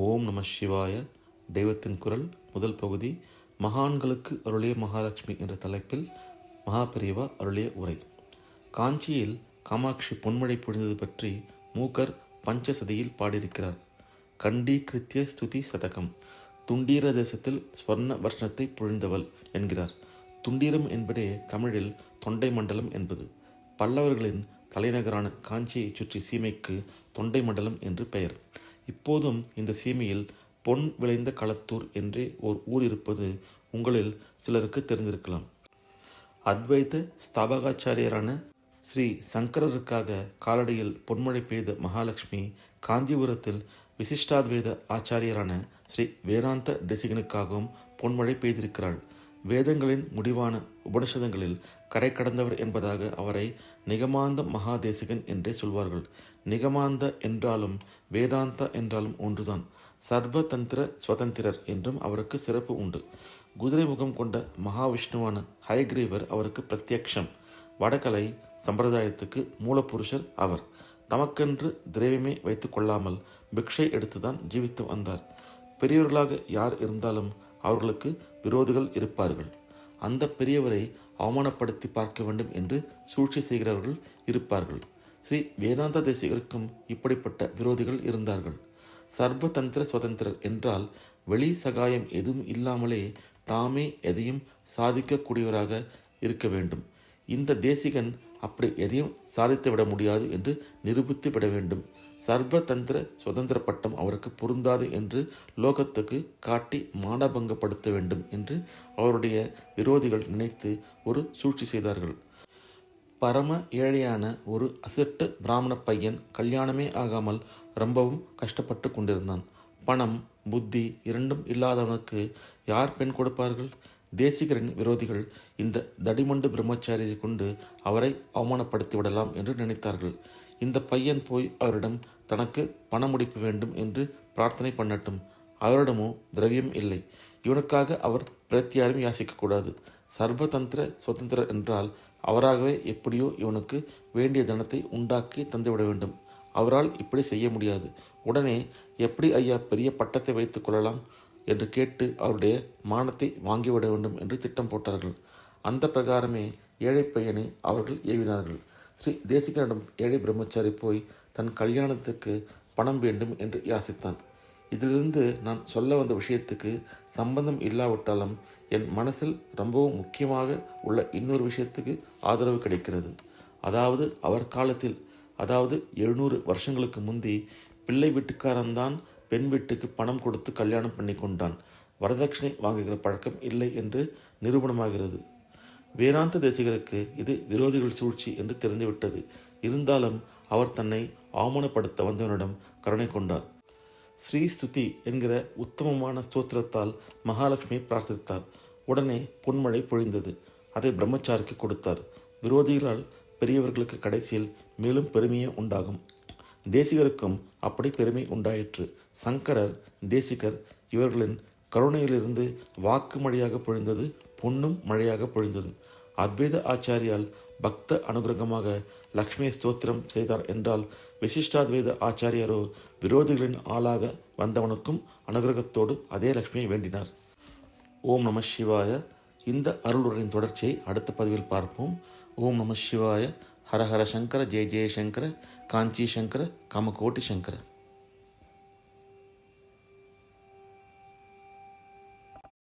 ஓம் நம சிவாய. தெய்வத்தின் குரல் முதல் பகுதி மகான்களுக்கு அருளிய மகாலட்சுமி என்ற தலைப்பில் மகாபெரிவா அருளிய உரை. காஞ்சியில் காமாட்சி பொன்மழை பொழிந்தது பற்றி மூக்கர் பஞ்சசதியில் பாடியிருக்கிறார். கண்டி கிருத்திய ஸ்துதி சதகம். துண்டீர தேசத்தில் ஸ்வர்ண வர்ஷணத்தை பொழிந்தவள் என்கிறார். துண்டீரம் என்பதே தமிழில் தொண்டை மண்டலம் என்பது. பல்லவர்களின் தலைநகரான காஞ்சியைச் சுற்றி சீமைக்கு தொண்டை மண்டலம் என்று பெயர். இப்போதும் இந்த சீமையில் பொன் விளைந்த களத்தூர் என்றே ஓர் ஊர் இருப்பது உங்களில் சிலருக்கு தெரிந்திருக்கலாம். அத்வைத ஸ்தாபகாச்சாரியரான ஸ்ரீ சங்கரருக்காக காலடியில் பொன்மழை பெய்த மகாலட்சுமி காஞ்சிபுரத்தில் விசிஷ்டாத்வைத ஆச்சாரியரான ஸ்ரீ வேதாந்த தேசிகனுக்காகவும் பொன்மழை பெய்திருக்கிறாள். வேதங்களின் முடிவான உபனிஷதங்களில் கரை கடந்தவர் என்பதாக அவரை நிகமாந்த மகாதேசிகன் என்றே சொல்வார்கள். நிகமாந்த என்றாலும் வேதாந்த என்றாலும் ஒன்றுதான். சர்வதந்திர சுதந்திரர் என்றும் அவருக்கு சிறப்பு உண்டு. குதிரை முகம் கொண்ட மகாவிஷ்ணுவான ஹயக்ரீவர் அவருக்கு பிரத்யக்ஷம். வடகலை சம்பிரதாயத்துக்கு மூலப்புருஷர் அவர். தமக்கென்று திரவியமே வைத்து கொள்ளாமல் பிக்ஷை எடுத்துதான் ஜீவித்து வந்தார். பெரியவர்களாக யார் இருந்தாலும் அவர்களுக்கு விரோதிகள் இருப்பார்கள். அந்த பெரியவரை அவமானப்படுத்தி பார்க்க வேண்டும் என்று சூழ்ச்சி செய்கிறவர்கள் இருப்பார்கள். ஸ்ரீ வேதாந்த தேசிகருக்கும் இப்படிப்பட்ட விரோதிகள் இருந்தார்கள். சர்வதந்திர சுதந்திரர் என்றால் வெளி சகாயம் எதுவும் இல்லாமலே தாமே எதையும் சாதிக்கக்கூடியவராக இருக்க வேண்டும். இந்த தேசிகன் அப்படி எதையும் சாதித்து விட முடியாது என்று நிரூபித்து விட வேண்டும். சர்வதந்திர சுதந்திர பட்டம் அவருக்கு பொருந்தாது என்று லோகத்துக்கு காட்டி மானபங்கப்படுத்த வேண்டும் என்று அவருடைய விரோதிகள் நினைத்து ஒரு சூழ்ச்சி செய்தார்கள். பரம ஏழையான ஒரு அசட்டு பிராமண பையன் கல்யாணமே ஆகாமல் ரொம்பவும் கஷ்டப்பட்டு கொண்டிருந்தான். பணம் புத்தி இரண்டும் இல்லாதவனுக்கு யார் பெண் கொடுப்பார்கள்? தேசிகரின் விரோதிகள் இந்த தடிமண்டு பிரம்மச்சாரியை கொண்டு அவரை அவமானப்படுத்தி விடலாம் என்று நினைத்தார்கள். இந்த பையன் போய் அவரிடம் தனக்கு பண முடிப்பு வேண்டும் என்று பிரார்த்தனை பண்ணட்டும். அவரிடமோ திரவியம் இல்லை. இவனுக்காக அவர் பிரத்தியாரும் யாசிக்கக்கூடாது சர்வதந்திர சுதந்திர என்றால் அவராகவே எப்படியோ இவனுக்கு வேண்டிய தனத்தை உண்டாக்கி தந்துவிட வேண்டும். அவரால் இப்படி செய்ய முடியாது. உடனே எப்படி ஐயா பெரிய பட்டத்தை வைத்துக் கொள்ளலாம்? என்று கேட்டு அவருடைய மானத்தை வாங்கிவிட வேண்டும் என்று திட்டம் போட்டார்கள். அந்த பிரகாரமே ஏழை பையனை அவர்கள் ஏவினார்கள். ஸ்ரீ தேசிகனிடம் ஏழை பிரம்மச்சாரி போய் தன் கல்யாணத்துக்கு பணம் வேண்டும் என்று யாசித்தான். இதிலிருந்து நான் சொல்ல வந்த விஷயத்துக்கு சம்பந்தம் இல்லாவிட்டாலும் என் மனசில் ரொம்பவும் முக்கியமாக உள்ள இன்னொரு விஷயத்துக்கு ஆதரவு கிடைக்கிறது. அதாவது அவர் காலத்தில் அதாவது எழுநூறு வருஷங்களுக்கு முந்தி பிள்ளை வீட்டுக்காரன்தான் பெண் வீட்டுக்கு பணம் கொடுத்து கல்யாணம் பண்ணி கொண்டான் வரதட்சணை வாங்குகிற பழக்கம் இல்லை என்று நிரூபணமாகிறது. வேதாந்த தேசிகருக்கு இது விரோதிகள் சூழ்ச்சி என்று தெரிந்துவிட்டது. இருந்தாலும் அவர் தன்னை அவமானப்படுத்த வந்தவனிடம் கருணை கொண்டார். ஸ்ரீ ஸ்துதி என்கிற உத்தமமான ஸ்தோத்திரத்தால் மகாலட்சுமி பிரார்த்தித்தார். உடனே பொன்மழை பொழிந்தது. அதை பிரம்மச்சாரிக்கு கொடுத்தார். விரோதிகளால் பெரியவர்களுக்கு கடைசியில் மேலும் பெருமையே உண்டாகும். தேசிகருக்கும் அப்படி பெருமை உண்டாயிற்று. சங்கரர் தேசிகர் இவர்களின் கருணையிலிருந்து வாக்கு மழையாக பொழிந்தது பொன்னும் மழையாக பொழிந்தது. அத்வைத ஆச்சாரியால் பக்த அனுகிரகமாக லக்ஷ்மி ஸ்தோத்திரம் செய்தார் என்றால் விசிஷ்டாத்வைத ஆச்சாரியரோ விரோதிகளின் ஆளாக வந்தவனுக்கும் அனுகிரகத்தோடு அதே லக்ஷ்மியை வேண்டினார். ஓம் நம சிவாய. இந்த அருளுரையின் தொடர்ச்சியை அடுத்த பதிவில் பார்ப்போம். ஓம் நம சிவாய. ஹரஹர சங்கர ஜெய ஜெயசங்கர காஞ்சி சங்கர காமகோட்டி சங்கர.